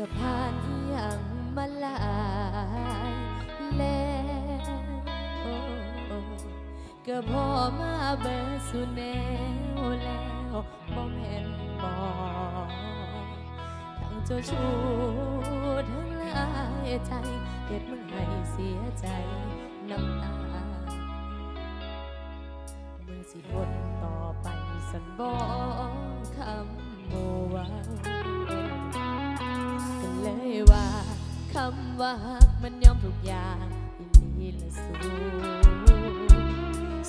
ก็ผ่านอย่างมาหลายแล้วก็พอมาเบิดสุแนวแล้วบ่แม่นบอกทั้งเจ้าชู้ทั้งลายใจเฮ็ดมึงให้เสียใจน้ำตาเมึงสิทนต่อไปสันบอกคำโมว่า เลยว่าคำว่าฮักมันยอมทุกอย่างอิลีละสู้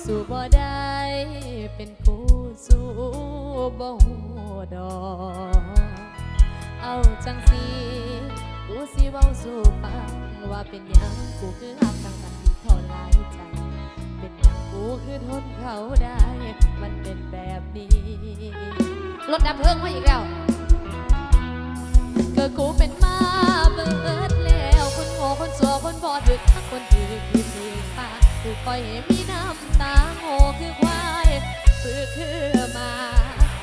สู้บ่ได้เป็นผู้สู้บ่หูดอกเอาจังสีกูสิเว้าสู่ฟังว่าเป็นหยังกูคือฮักทั้งนั้นที่ทรายใจ เป็นอย่างกูคือทนเขาได้ มันเป็นแบบนี้รถดับเพลิงมาอีกแล้ว ก็กูเป็นมาเบิดแล้วคนโง่คนสัวคนบอดดึกคนถือคือถือปากถูกปล่อยให้มีน้ำตาโง่คือควายปือคือมา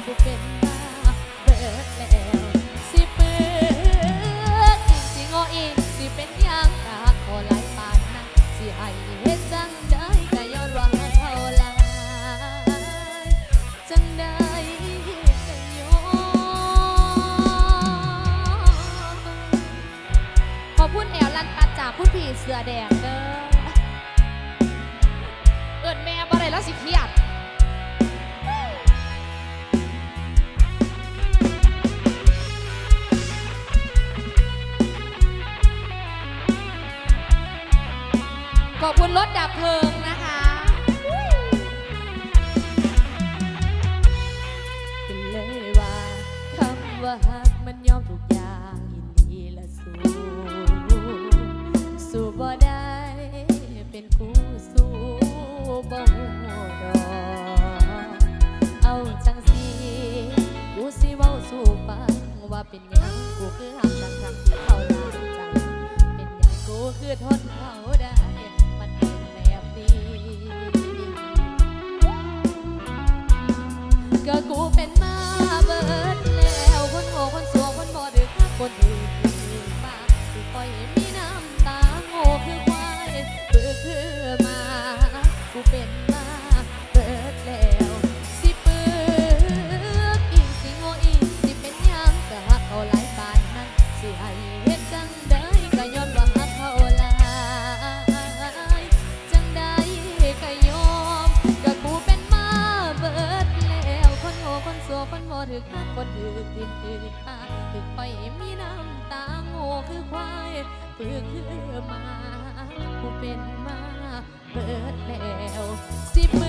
กูเป็นมาเบิดแล้วสิเปืดอีกสิโง่เองสิเป็นยัง คุณพี่เสือแดงเด้อเอิดแม่บ่ได้แล้วสิเครียดขอบคุณรถดับเพลิงือคือมาผู้เป็นมาเบิดแล้วสิเ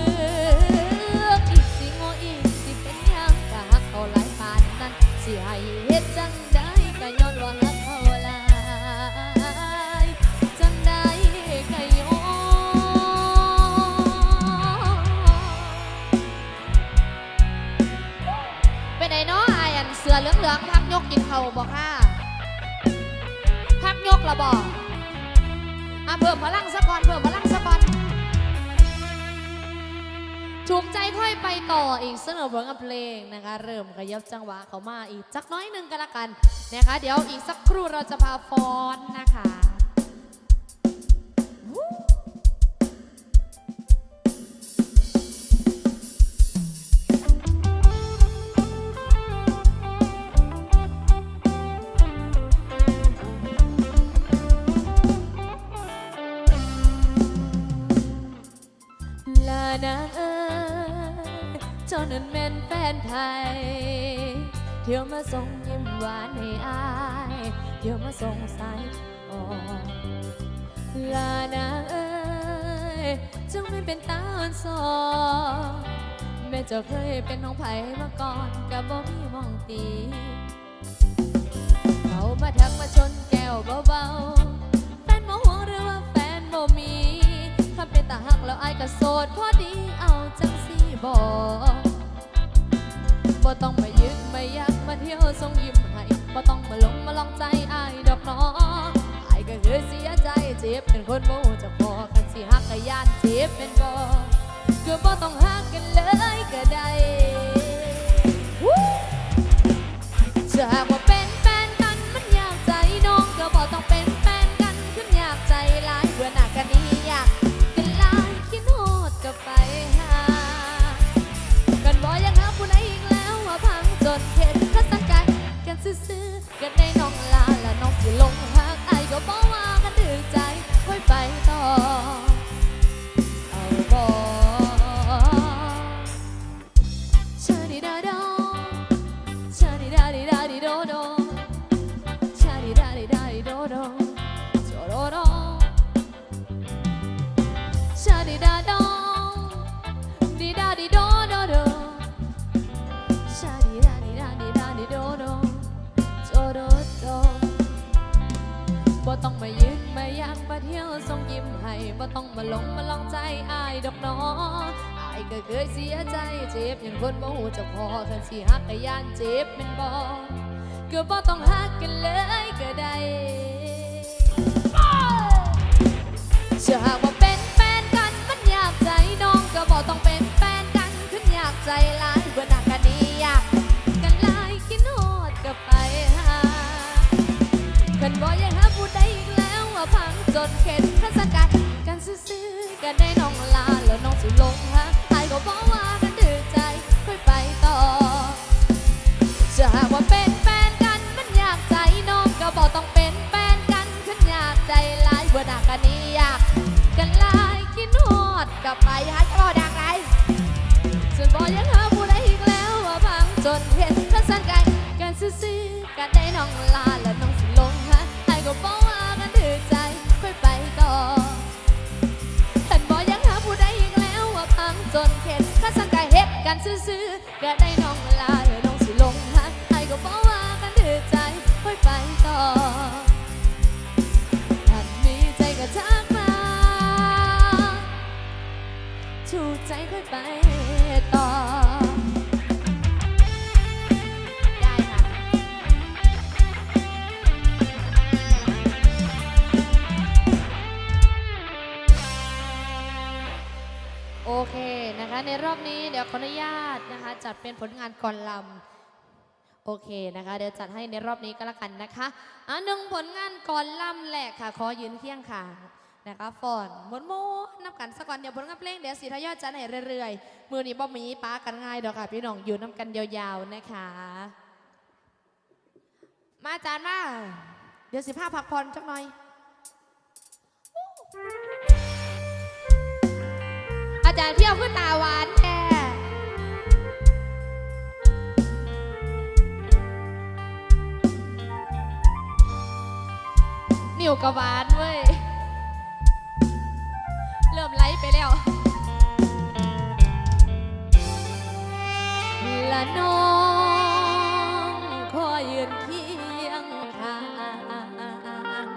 ต่ออีกสนุกผลงานเพลงนะคะ เริ่มขยับจังหวะเขามาอีกจักน้อยหนึ่งกันละกันนะคะ เดี๋ยวอีกสักครู่เราจะพาฟ้อนนะคะ ไทยเที่ยวมาส่งยิ้มหวานให้อาย เที่ยวมาส่งสายออนลานางเอ้ยจ้าไม่เป็นตาอ่อนสอแม่จ้าเคยเป็นน้องไผ่มาก่อนกับบ่มีมองตี เขามาทักมาชนแก้วเบาๆ แฟนโมห่วงหรือว่าแฟนโมมีถ้าเป็นตาหักแล้วอายก็โสดพอดีเอาจังสีบอก บ่ต้องมายึดมายักมาเที่ยวทรงยิ้มให้บ่ต้องมาหลงมาลองใจอายดอกน้ออายก็เคยเสียใจเจ็บเป็นคนโมจะพอคันสิหักก็ย่านเจ็บเป็นบ่ก็บ่ต้องหักกันเลยก็ได้จะหากว่าเป็น ส่งยิ้มให้บ่ต้องมาหลงมาลองใจอายดอกน้ออายก็เคยเสียใจเจ็บอย่างคนบ่หูจะพอคันสิฮักก็ย่านเจ็บแมันบ่ก็บ่ต้องฮักกันเลยก็ได้เชื่อหากว่าเป็นแฟนกันมันอยากใจน้องก็บ่ต้องเป็นแฟนกันขึ้นอยากใจลา จนเข็ดข้าสกัดกันซื่อๆกันได้น้องลาแล้วน้องสิลงฮะไอ้ก็บอกว่ากันดื้อใจค่อยไปต่อจะหากว่าเป็นแฟนกันมันอยากใจน้องก็บอกต้องเป็นแฟนกันขึ้นอยากใจหลายเบื่อหนักกันนี้อยากกันหลายกินฮอดกลับไปฮัทก็ดังไรส่วนบอยยังหาผู้ใดอีกแล้วว่าพังจนเห็นข้าสังกัดกันซื่อๆกันได้น้องลาและ กันซื้อๆก็ได้น้องลาและน้องสิลงหักไอ้ก็บอกว่ากันถือใจค่อยไปต่อถ้ามีใจก็ทักมาถูกใจค่อยไป ดี๋ยวขออนุญาตนะคะ จัดเป็นผลงานก่อนลำโอเคนะคะ เดี๋ยวจัดให้ในรอบนี้ก็แล้วกันนะคะอะหนึ่งผลงานก่อนลำแหละค่ะ ขอยืนเคียงค่ะนะคะฟอนมวนโมนับกันสักก่อนเดี๋ยวผลงานเพลงเดี๋ยวสีทยอยจัดให้เรื่อยๆ มือนี้บ่มีป้ากันง่ายดอกค่ะ พี่น้องอยู่น้ำกันยาวๆนะคะ มาจานมาเดี๋ยวสิผ้าพักผ่อนจักหน่อยอาจารย์เที่ยวขึ้นตาหวานแทน นิวกระวานเว้ย เริ่มไล่ไปแล้ว ละน้องขอยืนเคียงข้าง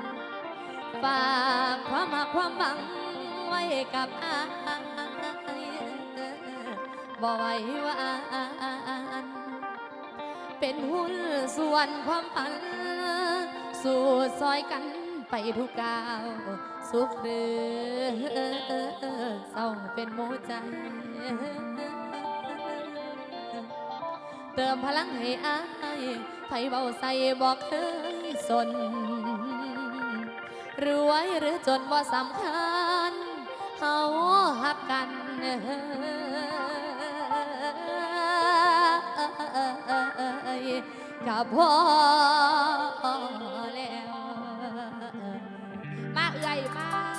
ฝากความหักความหวังไว้กับอายบ่ไวหวานเป็นหุ้นส่วนความฝัน สู่ซอยกัน ไปทุกก้าว สุขหรือเศร้าเป็นโมใจเติมพลังให้อายไผเบาใส่บอกเคยสน รวยหรือจนบ่าสำคัญเฮาหักกันกับพ่อแล้ว มา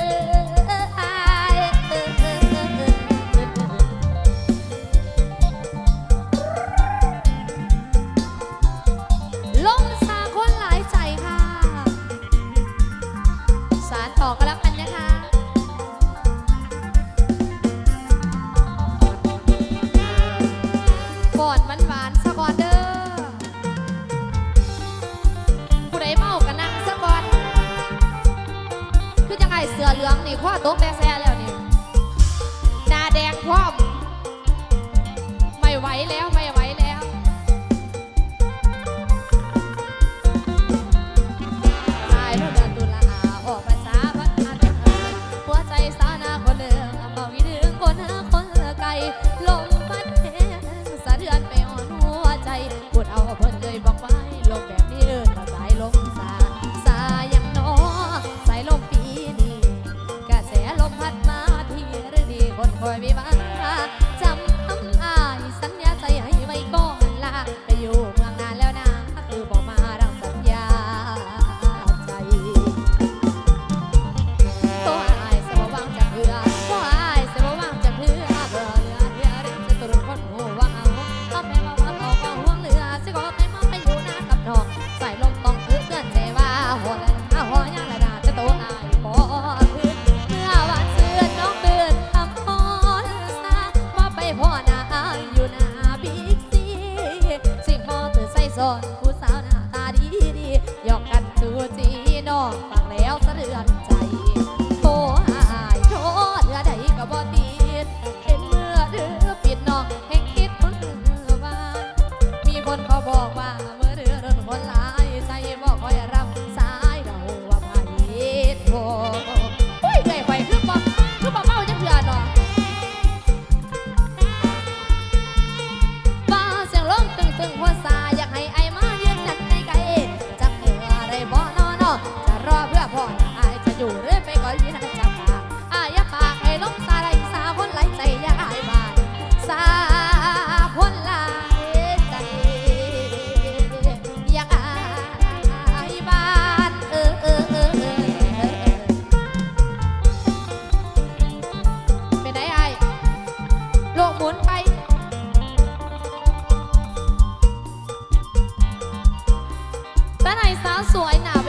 yeah. ด้านในสาวสวยหนา